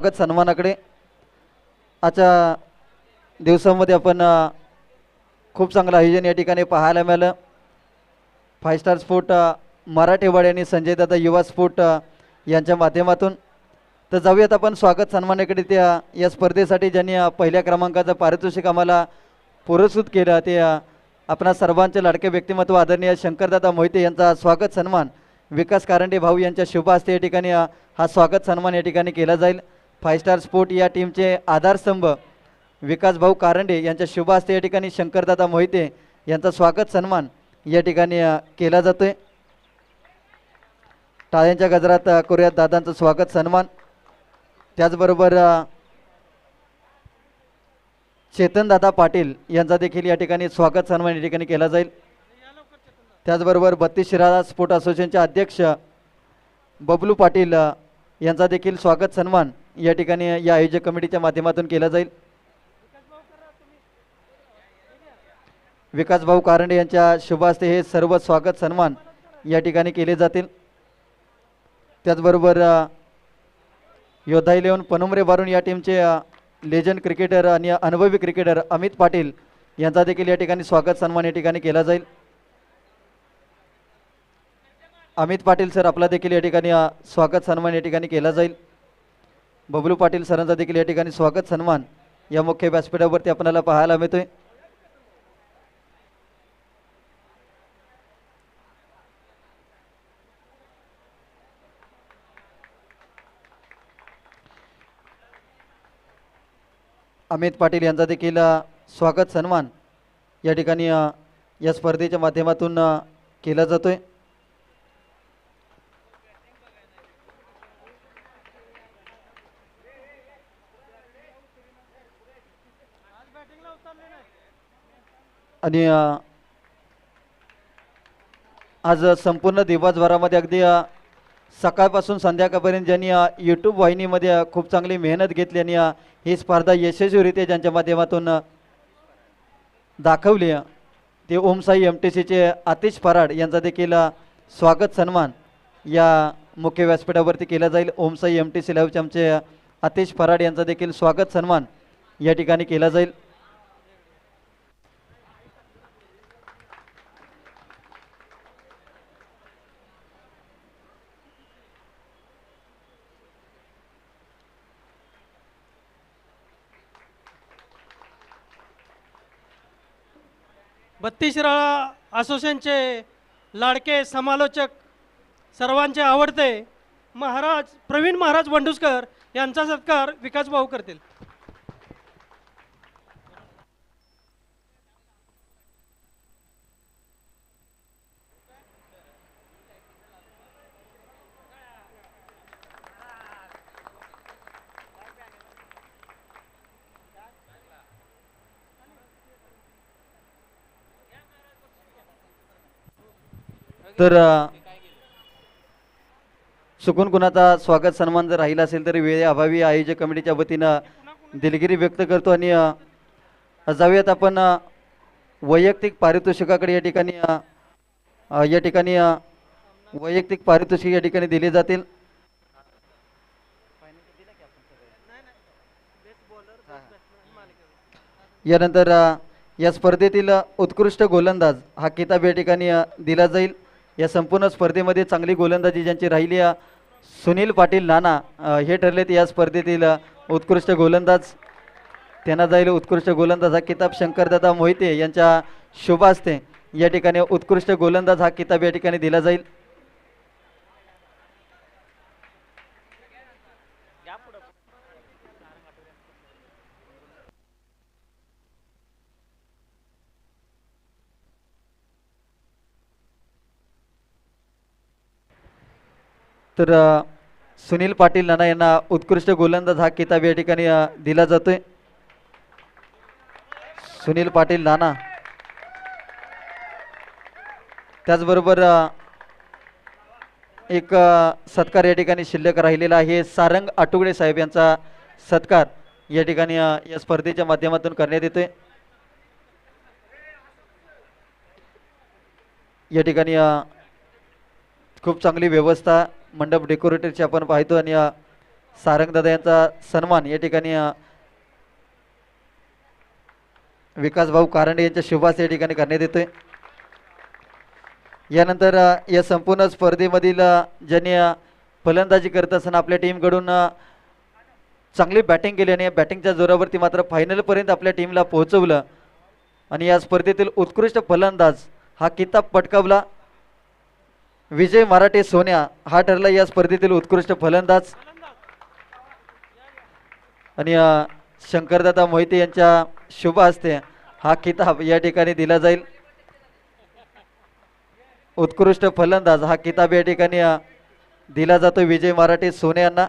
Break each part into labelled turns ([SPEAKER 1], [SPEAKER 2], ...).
[SPEAKER 1] स्वागत सन्मानाकडे. आजच्या दिवसामध्ये आपण खूप चांगलं आयोजन या ठिकाणी पाहायला मिळालं. फाय स्टार स्पोर्ट मराठेवाडी आणि संजय दादा युवा स्पोर्ट यांच्या माध्यमातून. तर जाऊयात आपण स्वागत सन्मानाकडे त्या या स्पर्धेसाठी ज्यांनी पहिल्या क्रमांकाचं पारितोषिक आम्हाला पुरस्कृत केलं ते आपणा सर्वांचे लाडके व्यक्तिमत्व आदरणीय शंकरदादा मोहिते यांचा स्वागत सन्मान विकास कारंडे भाऊ यांच्या शुभ हस्ते या ठिकाणी हा स्वागत सन्मान या ठिकाणी केला जाईल. फाय स्टार स्पोर्ट या टीमचे आधारस्तंभ विकास भाऊ कारंडे यांच्या शुभ हस्ते या ठिकाणी शंकरदादा मोहिते यांचा स्वागत सन्मान या ठिकाणी केला केला जातोय. टाळ्यांच्या गजरात करूयात दादांचं स्वागत सन्मान. त्याचबरोबर चेतनदादा पाटील यांचा देखील या ठिकाणी स्वागत सन्मान या ठिकाणी केला जाईल. त्याचबरोबर बत्तीस शिराळा स्पोर्ट असोसिएशनचे अध्यक्ष बबलू पाटील यांचा देखील स्वागत सन्मान या ठिकाणी या आयोजक कमिटीच्या माध्यमातून केला जाईल. विकास भाऊ कारंडे यांच्या शुभ हस्ते हे सर्व स्वागत सन्मान या ठिकाणी केले जातील. त्याचबरोबर योद्धा इलेवन पनुमरे बारून या टीमचे लेजंड क्रिकेटर आणि अनुभवी क्रिकेटर अमित पाटील यांचा देखील या ठिकाणी स्वागत सन्मान या ठिकाणी केला जाईल. अमित पाटील सर आपला देखील या ठिकाणी स्वागत सन्मान या ठिकाणी केला जाईल. बबलू पाटील सरांचा देखील या ठिकाणी स्वागत सन्मान या मुख्य व्यासपीठावरती आपल्याला पाहायला मिळतोय. अमित पाटील यांचा देखील स्वागत सन्मान या ठिकाणी या स्पर्धेच्या माध्यमातून केला जातोय. आणि आज संपूर्ण दिवसभरामध्ये अगदी सकाळपासून संध्याकाळपर्यंत ज्यांनी यूट्यूब वाहिनीमध्ये खूप चांगली मेहनत घेतली आणि ही स्पर्धा यशस्वीरित्या ज्यांच्या माध्यमातून दाखवली ते ओमसाई एम टी सीचे आतिश फराड यांचा देखील स्वागत सन्मान या मुख्य व्यासपीठावरती केला जाईल. ओमसाई एम टी सी लाईव्हचे आमचे आतिश फराड यांचा देखील स्वागत सन्मान या ठिकाणी केला जाईल.
[SPEAKER 2] बत्तीस शिराळा असोसिएशनचे लाडके समालोचक सर्वांचे आवडते महाराज प्रवीण महाराज बंडुसकर यांचा सत्कार विकास भाऊ करतील.
[SPEAKER 1] तर चुकून कुणाचा स्वागत सन्मान जर राहिला असेल तरी वेळेअभावी आयोजक कमिटीच्या वतीनं दिलगिरी व्यक्त करतो आणि जाऊयात आपण वैयक्तिक पारितोषिकाकडे या ठिकाणी या ठिकाणी वैयक्तिक पारितोषिक या ठिकाणी दिले जातील. यानंतर या स्पर्धेतील उत्कृष्ट गोलंदाज हा किताब या ठिकाणी दिला जाईल. या संपूर्ण स्पर्धेमध्ये चांगली गोलंदाजी ज्यांची राहिली सुनील पाटील नाना हे ठरलेत या स्पर्धेतील उत्कृष्ट गोलंदाज. त्यांना जाईल उत्कृष्ट गोलंदाज हा किताब शंकरदादा मोहिते यांच्या शुभ असते या ठिकाणी उत्कृष्ट गोलंदाज हा किताब या ठिकाणी दिला जाईल. तर सुनील पाटील नाना यांना उत्कृष्ट गोलंदाज हा किताब या ठिकाणी दिला जातोय. सुनील पाटील नाना. त्याचबरोबर एक सत्कार या ठिकाणी शिल्लक राहिलेला आहे. सारंग आटुगडे साहेब यांचा सत्कार या ठिकाणी या स्पर्धेच्या माध्यमातून करण्यात येतोय. या ठिकाणी खूप चांगली व्यवस्था मंडप डेकोरेटरची आपण पाहतो आणि या सारंगदादा यांचा सन्मान या ठिकाणी विकास विकासभाऊ कारंडे यांच्या शुभास या ठिकाणी करण्यात येतोय. यानंतर या संपूर्ण स्पर्धेमधील ज्यांनी फलंदाजी करत असताना आपल्या टीमकडून चांगली बॅटिंग केली आणि या बॅटिंगच्या जोरावरती मात्र फायनलपर्यंत आपल्या टीमला पोहोचवलं. आणि या स्पर्धेतील उत्कृष्ट फलंदाज हा किताब पटकावला. विजय मराठे सोन्या हा ठरला या स्पर्धेतील उत्कृष्ट फलंदाज. आणि शंकरदादा मोहिते यांच्या शुभ हस्ते हा किताब या ठिकाणी दिला जाईल. उत्कृष्ट फलंदाज हा किताब या ठिकाणी दिला जातो विजय मराठे सोने यांना.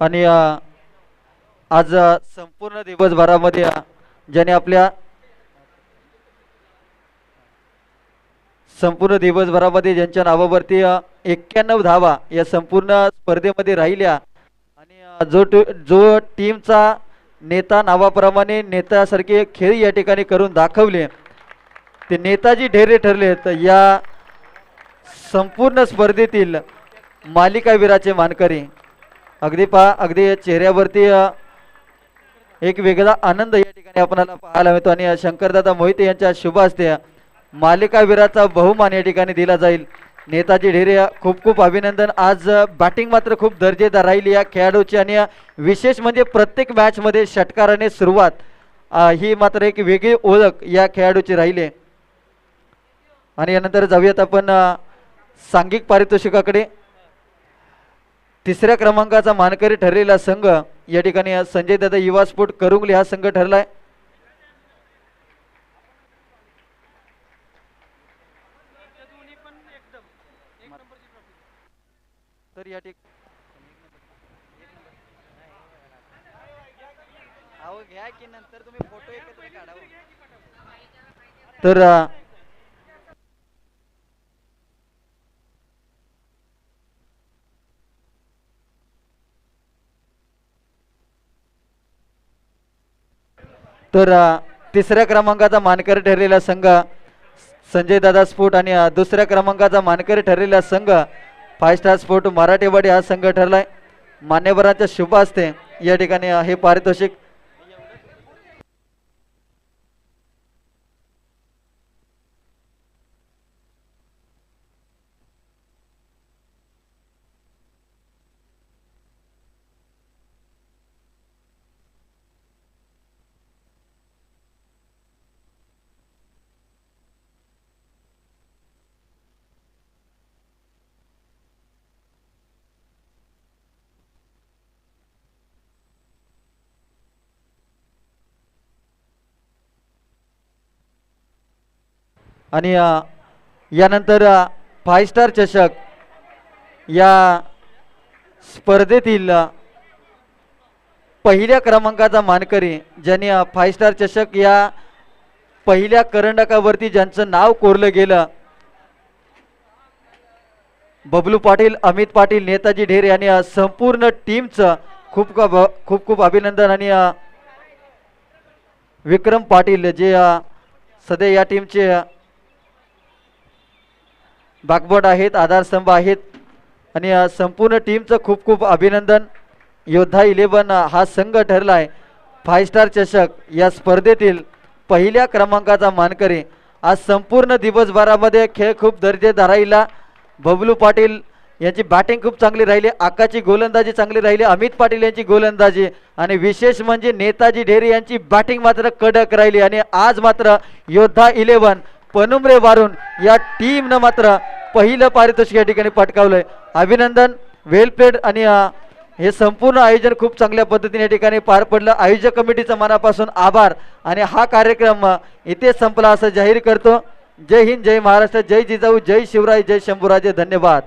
[SPEAKER 1] आणि आज संपूर्ण दिवसभरामध्ये ज्याने आपल्या संपूर्ण दिवसभरामध्ये ज्यांच्या नावावरती एक्क्याण्णव धावा या संपूर्ण स्पर्धेमध्ये राहिल्या आणि जो टू जो टीमचा नेता नावाप्रमाणे नेत्यासारखे खेळ या ठिकाणी करून दाखवले ते नेताजी ढेरे ठरले तर या संपूर्ण स्पर्धेतील मालिकावीराचे मानकरी अगदी पहा अगदी चेहऱ्यावरती एक वेगळा आनंद या ठिकाणी आपल्याला पाहायला मिळतो. आणि शंकरदादा मोहिते यांच्या शुभ हस्ते मालिकावीराचा बहुमान या ठिकाणी दिला जाईल. नेताजी ढेरे खूप खूप अभिनंदन. आज बॅटिंग मात्र खूप दर्जेदार राहिली या खेळाडूची. आणि विशेष म्हणजे प्रत्येक मॅचमध्ये षटकाराने सुरुवात ही मात्र एक वेगळी ओळख या खेळाडूची राहिली. आहे. आणि यानंतर जाऊयात आपण सांघिक पारितोषिकाकडे. तिसऱ्या क्रमांकाचा मानकरी ठरलेला संघ या ठिकाणी संजय दादा युवा स्पोर्ट करुंगली हा संघ ठरलाय. तर या ठिक घ्या की नंतर तुम्ही फोटो एकत्र काढावं तर तर तिसऱ्या क्रमांकाचा मानकरी ठरलेला संघ संजय दादा स्पोर्ट आणि दुसऱ्या क्रमांकाचा मानकरी ठरलेला संघ फाय स्टार स्पोर्ट मराठेवाडी हा संघ ठरलाय. मान्यवरांच्या शुभ असते या ठिकाणी हे पारितोषिक आणि यानंतर फाय स्टार चषक या स्पर्धेतील पहिल्या क्रमांकाचा मानकरी ज्यांनी फाय स्टार चषक या पहिल्या करंडकावरती ज्यांचं नाव कोरलं गेलं बबलू पाटील अमित पाटील नेताजी ढेरे यांनी संपूर्ण टीमचं खूप खूप खूप अभिनंदन आणि विक्रम पाटील जे सध्या या टीमचे बागबोट आहेत आधारस्तंभ आहेत. आणि संपूर्ण टीमचं खूप खूप अभिनंदन. योद्धा इलेवन हा संघ ठरला आहे फाय स्टार चषक या स्पर्धेतील पहिल्या क्रमांकाचा मानकरी. आज संपूर्ण दिवसभरामध्ये खेळ खूप दर्जेदार राहिला. बबलू पाटील यांची बॅटिंग खूप चांगली राहिली. आकाची गोलंदाजी चांगली राहिली. अमित पाटील यांची गोलंदाजी. आणि विशेष म्हणजे नेताजी ढेरे यांची बॅटिंग मात्र कडक राहिली. आणि आज मात्र योद्धा इलेवन पनुमरे वारून या टीमनं मात्र पहिलं पारितोषिक या ठिकाणी पटकावलंय. अभिनंदन वेल प्लेड आणि हे संपूर्ण आयोजन खूप चांगल्या पद्धतीने या ठिकाणी पार पडलं. आयोजक कमिटीचं मनापासून आभार आणि हा कार्यक्रम इथे संपला असं जाहीर करतो. जय हिंद जय महाराष्ट्र जय जिजाऊ जय शिवराय जय शंभूराजे. धन्यवाद.